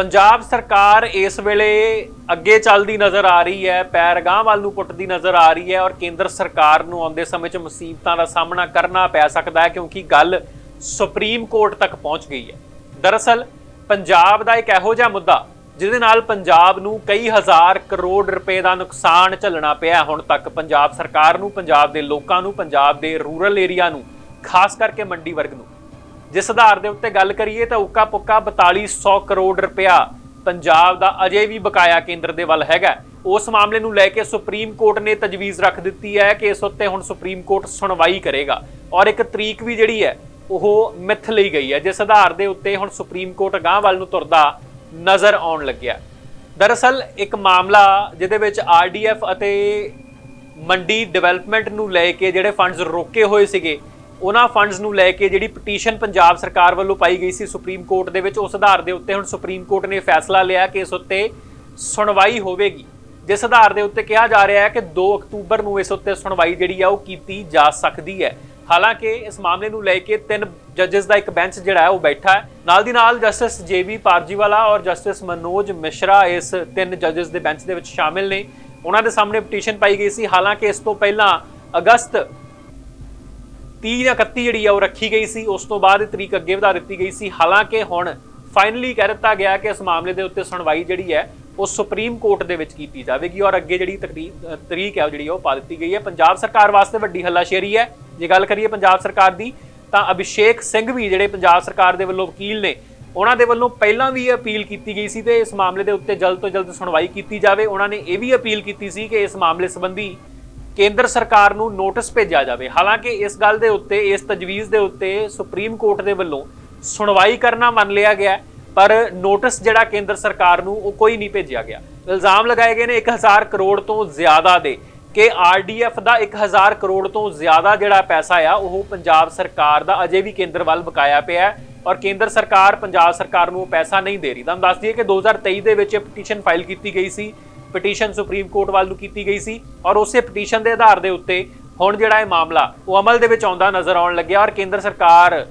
ਪੰਜਾਬ ਸਰਕਾਰ ਇਸ ਵੇਲੇ ਅੱਗੇ ਚੱਲਦੀ ਨਜ਼ਰ ਆ ਰਹੀ ਹੈ ਪੈਰ ਗਾਂਹ ਵੱਲ ਨੂੰ ਪੁੱਟਦੀ ਨਜ਼ਰ ਆ ਰਹੀ ਹੈ ਔਰ ਕੇਂਦਰ ਸਰਕਾਰ ਨੂੰ ਆਉਂਦੇ ਸਮੇਂ 'ਚ ਮੁਸੀਬਤਾਂ ਦਾ ਸਾਹਮਣਾ ਕਰਨਾ ਪੈ ਸਕਦਾ ਹੈ ਕਿਉਂਕਿ ਗੱਲ ਸੁਪਰੀਮ ਕੋਰਟ ਤੱਕ ਪਹੁੰਚ ਗਈ ਹੈ। ਦਰਅਸਲ, ਪੰਜਾਬ ਦਾ ਇੱਕ ਇਹੋ ਜਿਹਾ ਮੁੱਦਾ ਜਿਹਦੇ ਨਾਲ ਪੰਜਾਬ ਨੂੰ ਕਈ ਹਜ਼ਾਰ ਕਰੋੜ ਰੁਪਏ ਦਾ ਨੁਕਸਾਨ ਝੱਲਣਾ ਪਿਆ ਹੁਣ ਤੱਕ। ਪੰਜਾਬ ਸਰਕਾਰ ਨੂੰ, ਪੰਜਾਬ ਦੇ ਲੋਕਾਂ ਨੂੰ, ਪੰਜਾਬ ਦੇ ਰੂਰਲ ਏਰੀਆ ਨੂੰ, ਖਾਸ ਕਰਕੇ ਮੰਡੀ ਵਰਗ ਨੂੰ। ਜਿਸ ਆਧਾਰ ਦੇ ਉੱਤੇ ਗੱਲ ਕਰੀਏ ਤਾਂ ਉੱਕਾ ਪੁੱਕਾ 4200 ਕਰੋੜ ਰੁਪਇਆ ਪੰਜਾਬ ਦਾ ਅਜੇ ਵੀ ਬਕਾਇਆ ਕੇਂਦਰ ਦੇ ਵੱਲ ਹੈਗਾ। ਉਸ ਮਾਮਲੇ ਨੂੰ ਲੈ ਕੇ ਸੁਪਰੀਮ ਕੋਰਟ ਨੇ ਤਜਵੀਜ਼ ਰੱਖ ਦਿੱਤੀ ਹੈ ਕਿ ਇਸ ਉੱਤੇ ਹੁਣ ਸੁਪਰੀਮ ਕੋਰਟ ਸੁਣਵਾਈ ਕਰੇਗਾ। ਔਰ ਇੱਕ ਤਰੀਕ ਵੀ ਜਿਹੜੀ ਹੈ, ਉਹ ਮਿੱਥ ਲਈ ਗਈ ਹੈ, ਜਿਸ ਆਧਾਰ ਦੇ ਉੱਤੇ ਹੁਣ ਸੁਪਰੀਮ ਕੋਰਟ ਅਗਾਂਹ ਵੱਲ ਨੂੰ ਤੁਰਦਾ ਨਜ਼ਰ ਆਉਣ ਲੱਗਿਆ। ਦਰਅਸਲ ਇੱਕ ਮਾਮਲਾ ਜਿਹਦੇ ਵਿੱਚ ਆਰਡੀਐਫ ਅਤੇ ਮੰਡੀ ਡਿਵੈਲਪਮੈਂਟ ਨੂੰ ਲੈ ਕੇ ਜਿਹੜੇ ਫੰਡਸ ਰੋਕੇ ਹੋਏ ਸੀਗੇ ਉਹਨਾਂ ਫੰਡਸ ਨੂੰ ਲੈ ਕੇ ਜਿਹੜੀ ਪਟੀਸ਼ਨ ਪੰਜਾਬ ਸਰਕਾਰ ਵੱਲੋਂ ਪਾਈ ਗਈ ਸੀ ਸੁਪਰੀਮ ਕੋਰਟ ਦੇ ਵਿੱਚ, ਉਸ ਆਧਾਰ ਦੇ ਉੱਤੇ ਹੁਣ ਸੁਪਰੀਮ ਕੋਰਟ ਨੇ ਫੈਸਲਾ ਲਿਆ ਕਿ ਇਸ ਉੱਤੇ ਸੁਣਵਾਈ ਹੋਵੇਗੀ। ਜਿਸ ਆਧਾਰ ਦੇ ਉੱਤੇ ਕਿਹਾ ਜਾ ਰਿਹਾ ਹੈ ਕਿ 2 ਅਕਤੂਬਰ ਨੂੰ ਇਸ ਉੱਤੇ ਸੁਣਵਾਈ ਜਿਹੜੀ ਆ, ਉਹ ਕੀਤੀ ਜਾ ਸਕਦੀ ਹੈ। ਹਾਲਾਂਕਿ ਇਸ ਮਾਮਲੇ ਨੂੰ ਲੈ ਕੇ ਤਿੰਨ ਜੱਜਸ ਦਾ ਇੱਕ ਬੈਂਚ ਜਿਹੜਾ ਹੈ, ਉਹ ਬੈਠਾ ਹੈ। ਨਾਲ ਦੀ ਨਾਲ ਜਸਟਿਸ ਜੇਬੀ ਪਾਰਜੀਵਾਲਾ ਔਰ ਜਸਟਿਸ ਮਨੋਜ ਮਿਸ਼ਰਾ ਇਸ ਤਿੰਨ ਜੱਜਸ ਦੇ ਬੈਂਚ ਦੇ ਵਿੱਚ ਸ਼ਾਮਿਲ ਨੇ। ਉਹਨਾਂ ਦੇ ਸਾਹਮਣੇ ਪਟੀਸ਼ਨ ਪਾਈ ਗਈ ਸੀ। ਹਾਲਾਂਕਿ ਇਸ ਤੋਂ ਪਹਿਲਾਂ ਅਗਸਤ 30 ਜਾਂ 31 ਜਿਹੜੀ ਆ ਉਹ ਰੱਖੀ ਗਈ ਸੀ, ਉਸ ਤੋਂ ਬਾਅਦ ਇਹ ਤਰੀਕ ਅੱਗੇ ਵਧਾ ਦਿੱਤੀ ਗਈ ਸੀ। ਹਾਲਾਂਕਿ ਹੁਣ ਫਾਈਨਲੀ ਕਹਿ ਦਿੱਤਾ ਗਿਆ ਕਿ ਇਸ ਮਾਮਲੇ ਦੇ ਉੱਤੇ ਸੁਣਵਾਈ ਜਿਹੜੀ ਹੈ, ਉਹ ਸੁਪਰੀਮ ਕੋਰਟ ਦੇ ਵਿੱਚ ਕੀਤੀ ਜਾਵੇਗੀ ਔਰ ਅੱਗੇ ਜਿਹੜੀ ਤਕਰੀ- ਤਰੀਕ ਹੈ ਉਹ ਜਿਹੜੀ ਉਹ ਪਾ ਦਿੱਤੀ ਗਈ ਹੈ। ਪੰਜਾਬ ਸਰਕਾਰ ਵਾਸਤੇ ਵੱਡੀ ਹੱਲਾਸ਼ੇਰੀ ਹੈ। ਜੇ ਗੱਲ ਕਰੀਏ ਪੰਜਾਬ ਸਰਕਾਰ ਦੀ, ਤਾਂ ਅਭਿਸ਼ੇਕ ਸਿੰਘ ਵੀ ਜਿਹੜੇ ਪੰਜਾਬ ਸਰਕਾਰ ਦੇ ਵੱਲੋਂ ਵਕੀਲ ਨੇ, ਉਹਨਾਂ ਦੇ ਵੱਲੋਂ ਪਹਿਲਾਂ ਵੀ ਇਹ ਅਪੀਲ ਕੀਤੀ ਗਈ ਸੀ ਤੇ ਇਸ ਮਾਮਲੇ ਦੇ ਉੱਤੇ ਜਲਦ ਤੋਂ ਜਲਦ ਸੁਣਵਾਈ ਕੀਤੀ ਜਾਵੇ। ਉਹਨਾਂ ਨੇ ਇਹ ਵੀ ਅਪੀਲ ਕੀਤੀ ਸੀ ਕਿ ਇਸ ਮਾਮਲੇ ਸੰਬੰਧੀ ਕੇਂਦਰ ਸਰਕਾਰ ਨੂੰ ਨੋਟਿਸ ਭੇਜਿਆ ਜਾਵੇ। ਹਾਲਾਂਕਿ ਇਸ ਗੱਲ ਦੇ ਉੱਤੇ, ਇਸ ਤਜਵੀਜ਼ ਦੇ ਉੱਤੇ ਸੁਪਰੀਮ ਕੋਰਟ ਦੇ ਵੱਲੋਂ ਸੁਣਵਾਈ ਕਰਨਾ ਮੰਨ ਲਿਆ ਗਿਆ ਪਰ ਨੋਟਿਸ ਜਿਹੜਾ ਕੇਂਦਰ ਸਰਕਾਰ ਨੂੰ, ਉਹ ਕੋਈ ਨਹੀਂ ਭੇਜਿਆ ਗਿਆ। ਇਲਜ਼ਾਮ ਲਗਾਏ ਗਏ ਨੇ 1000 ਕਰੋੜ ਤੋਂ ਜ਼ਿਆਦਾ ਦੇ ਕਿ ਆਰਡੀਐਫ ਦਾ 1000 ਕਰੋੜ ਤੋਂ ਜ਼ਿਆਦਾ ਜਿਹੜਾ ਪੈਸਾ ਆ, ਉਹ ਪੰਜਾਬ ਸਰਕਾਰ ਦਾ ਅਜੇ ਵੀ ਕੇਂਦਰ ਵੱਲ ਬਕਾਇਆ ਪਿਆ ਹੈ ਔਰ ਕੇਂਦਰ ਸਰਕਾਰ, ਪੰਜਾਬ ਸਰਕਾਰ ਨੂੰ ਉਹ ਪੈਸਾ ਨਹੀਂ ਦੇ ਰਹੀ। ਤੁਹਾਨੂੰ ਦੱਸ ਦਈਏ ਕਿ 2023 ਦੇ ਵਿੱਚ ਪਟੀਸ਼ਨ ਫਾਈਲ ਕੀਤੀ ਗਈ ਸੀ। ਪਟੀਸ਼ਨ ਸੁਪਰੀਮ ਕੋਰਟ ਵੱਲ ਨੂੰ ਕੀਤੀ ਗਈ ਸੀ ਔਰ ਉਸੇ ਪਟੀਸ਼ਨ ਦੇ ਆਧਾਰ ਦੇ ਉੱਤੇ ਹੁਣ ਜਿਹੜਾ ਇਹ ਮਾਮਲਾ, ਉਹ ਅਮਲ ਦੇ ਵਿੱਚ ਆਉਂਦਾ ਨਜ਼ਰ ਆਉਣ ਲੱਗਿਆ ਔਰ ਕੇਂਦਰ ਸਰਕਾਰ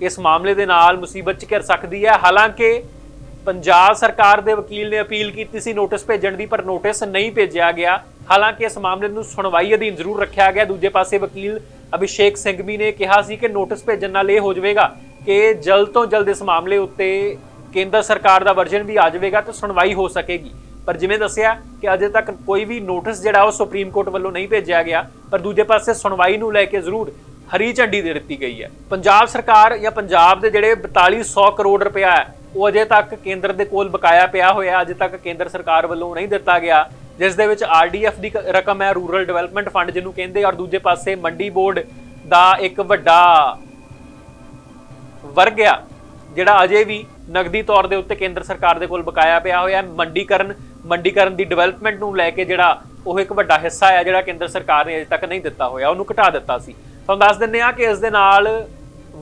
ਇਸ ਮਾਮਲੇ ਦੇ ਨਾਲ ਮੁਸੀਬਤ 'ਚ ਘਿਰ ਸਕਦੀ ਹੈ। ਹਾਲਾਂਕਿ ਪੰਜਾਬ ਸਰਕਾਰ ਦੇ ਵਕੀਲ ਨੇ ਅਪੀਲ ਕੀਤੀ ਸੀ, ਨੋਟਿਸ ਭੇਜਣ ਦੀ, ਪਰ ਨੋਟਿਸ ਨਹੀਂ ਭੇਜਿਆ ਗਿਆ। ਹਾਲਾਂਕਿ ਇਸ ਮਾਮਲੇ ਨੂੰ ਸੁਣਵਾਈ ਅਧੀਨ ਜ਼ਰੂਰ ਰੱਖਿਆ ਗਿਆ। ਦੂਜੇ ਪਾਸੇ ਵਕੀਲ ਅਭਿਸ਼ੇਕ ਸਿੰਘਵੀ ਨੇ ਕਿਹਾ ਸੀ ਕਿ ਨੋਟਿਸ ਭੇਜਣ ਨਾਲ ਇਹ ਹੋ ਜਾਵੇਗਾ ਕਿ ਜਲਦ ਤੋਂ ਜਲਦ ਇਸ ਮਾਮਲੇ ਉੱਤੇ ਕੇਂਦਰ ਸਰਕਾਰ ਦਾ ਵਰਜਨ ਵੀ ਆ ਜਾਵੇਗਾ ਤੇ ਸੁਣਵਾਈ ਹੋ ਸਕੇਗੀ। ਪਰ ਜਿਵੇਂ ਦੱਸਿਆ ਕਿ ਅਜੇ ਤੱਕ ਕੋਈ ਵੀ ਨੋਟਿਸ ਜਿਹੜਾ ਉਹ ਸੁਪਰੀਮ ਕੋਰਟ ਵੱਲੋਂ ਨਹੀਂ ਭੇਜਿਆ ਗਿਆ, ਪਰ ਦੂਜੇ ਪਾਸੇ ਸੁਣਵਾਈ ਨੂੰ ਲੈ ਕੇ ਜ਼ਰੂਰ ਹਰੀ ਝੰਡੀ ਦੇ ਦਿੱਤੀ ਗਈ ਹੈ। ਪੰਜਾਬ ਸਰਕਾਰ ਜਾਂ ਪੰਜਾਬ ਦੇ ਜਿਹੜੇ 4200 ਕਰੋੜ ਰੁਪਇਆ ਹੈ, ਉਹ ਅਜੇ ਤੱਕ ਕੇਂਦਰ ਦੇ ਕੋਲ ਬਕਾਇਆ ਪਿਆ ਹੋਇਆ ਅਜੇ ਤੱਕ ਕੇਂਦਰ ਸਰਕਾਰ ਵੱਲੋਂ ਨਹੀਂ ਦਿੱਤਾ ਗਿਆ। ਜਿਸ ਦੇ ਵਿੱਚ ਆਰਡੀਐਫ ਦੀ ਰਕਮ ਹੈ, ਰੂਰਲ ਡਿਵੈਲਪਮੈਂਟ ਫੰਡ ਜਿਹਨੂੰ ਕਹਿੰਦੇ ਔਰ ਦੂਜੇ ਪਾਸੇ ਮੰਡੀ ਬੋਰਡ ਦਾ ਇੱਕ ਵੱਡਾ ਵਰਗ ਆ, ਜਿਹੜਾ ਅਜੇ ਵੀ ਨਗਦੀ ਤੌਰ ਦੇ ਉੱਤੇ ਕੇਂਦਰ ਸਰਕਾਰ ਦੇ ਕੋਲ ਬਕਾਇਆ ਪਿਆ ਹੋਇਆ ਹੈ। ਮੰਡੀਕਰਨ ਮੰਡੀਕਰਨ ਦੀ ਡਿਵੈਲਪਮੈਂਟ ਨੂੰ ਲੈ ਕੇ ਜਿਹੜਾ ਉਹ ਇੱਕ ਵੱਡਾ ਹਿੱਸਾ ਆ, ਜਿਹੜਾ ਕੇਂਦਰ ਸਰਕਾਰ ਨੇ ਅਜੇ ਤੱਕ ਨਹੀਂ ਦਿੱਤਾ ਹੋਇਆ, ਉਹਨੂੰ ਘਟਾ ਦਿੱਤਾ ਸੀ। ਤੁਹਾਨੂੰ ਦੱਸ ਦਿੰਦੇ ਆ ਕਿ ਇਸ ਦੇ ਨਾਲ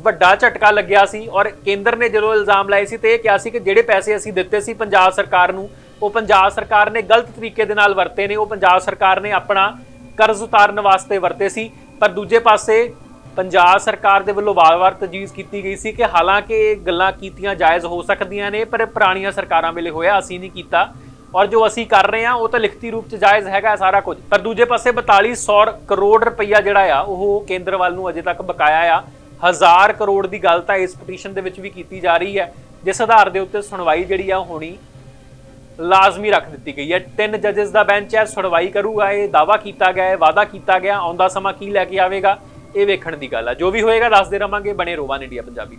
ਵੱਡਾ ਝਟਕਾ ਲੱਗਿਆ ਸੀ ਔਰ ਕੇਂਦਰ ਨੇ ਜਦੋਂ ਇਲਜ਼ਾਮ ਲਾਏ ਸੀ ਤੇ ਇਹ ਕਿਹਾ ਸੀ ਕਿ ਜਿਹੜੇ ਪੈਸੇ ਅਸੀਂ ਦਿੱਤੇ ਸੀ ਪੰਜਾਬ ਸਰਕਾਰ ਨੂੰ, ਉਹ ਪੰਜਾਬ ਸਰਕਾਰ ਨੇ ਗਲਤ ਤਰੀਕੇ ਦੇ ਨਾਲ ਵਰਤੇ ਨੇ, ਉਹ ਪੰਜਾਬ ਸਰਕਾਰ ਨੇ ਆਪਣਾ ਕਰਜ਼ ਉਤਾਰਨ ਵਾਸਤੇ ਵਰਤੇ ਸੀ। ਪਰ ਦੂਜੇ ਪਾਸੇ ਪੰਜਾਬ ਸਰਕਾਰ ਦੇ ਵੱਲੋਂ ਵਾਰ-ਵਾਰ ਤਜਵੀਜ਼ ਕੀਤੀ ਗਈ ਸੀ ਕਿ ਹਾਲਾਂਕਿ ਇਹ ਗੱਲਾਂ ਕੀਤੀਆਂ ਜਾਇਜ਼ ਹੋ ਸਕਦੀਆਂ ਨੇ, ਪਰ ਪੁਰਾਣੀਆਂ ਸਰਕਾਰਾਂ ਵੇਲੇ ਹੋਇਆ, ਅਸੀਂ ਨਹੀਂ ਕੀਤਾ। ਔਰ ਜੋ ਅਸੀਂ ਕਰ ਰਹੇ ਹਾਂ, ਉਹ ਤਾਂ ਲਿਖਤੀ ਰੂਪ 'ਚ ਜਾਇਜ਼ ਹੈਗਾ ਸਾਰਾ ਕੁਝ। ਪਰ ਦੂਜੇ ਪਾਸੇ 4200 ਕਰੋੜ ਰੁਪਈਆ ਜਿਹੜਾ ਆ, ਉਹ ਕੇਂਦਰ ਵੱਲ ਨੂੰ ਅਜੇ ਤੱਕ ਬਕਾਇਆ ਆ। ਹਜ਼ਾਰ ਕਰੋੜ ਦੀ ਗੱਲ ਤਾਂ ਇਸ ਪਟੀਸ਼ਨ ਦੇ ਵਿੱਚ ਵੀ ਕੀਤੀ ਜਾ ਰਹੀ ਹੈ। ਜਿਸ ਆਧਾਰ ਦੇ ਉੱਤੇ ਸੁਣਵਾਈ ਜਿਹੜੀ ਆ ਹੋਣੀ ਲਾਜ਼ਮੀ ਰੱਖ ਦਿੱਤੀ ਗਈ ਹੈ। ਤਿੰਨ ਜੱਜਸ ਦਾ ਬੈਂਚ ਹੈ, ਸੁਣਵਾਈ ਕਰੂਗਾ, ਇਹ ਦਾਵਾ ਕੀਤਾ ਗਿਆ ਹੈ, ਵਾਅਦਾ ਕੀਤਾ ਗਿਆ, ਆਉਂਦਾ ਸਮਾਂ ਕੀ ਲੈ ਕੇ ਆਵੇਗਾ, ਇਹ ਵੇਖਣ ਦੀ ਗੱਲ ਆ। ਜੋ ਵੀ ਹੋਏਗਾ, ਦੱਸਦੇ ਰਵਾਂਗੇ, ਬਣੇ ਰੋਵਾਨ ਇੰਡੀਆ ਪੰਜਾਬੀ।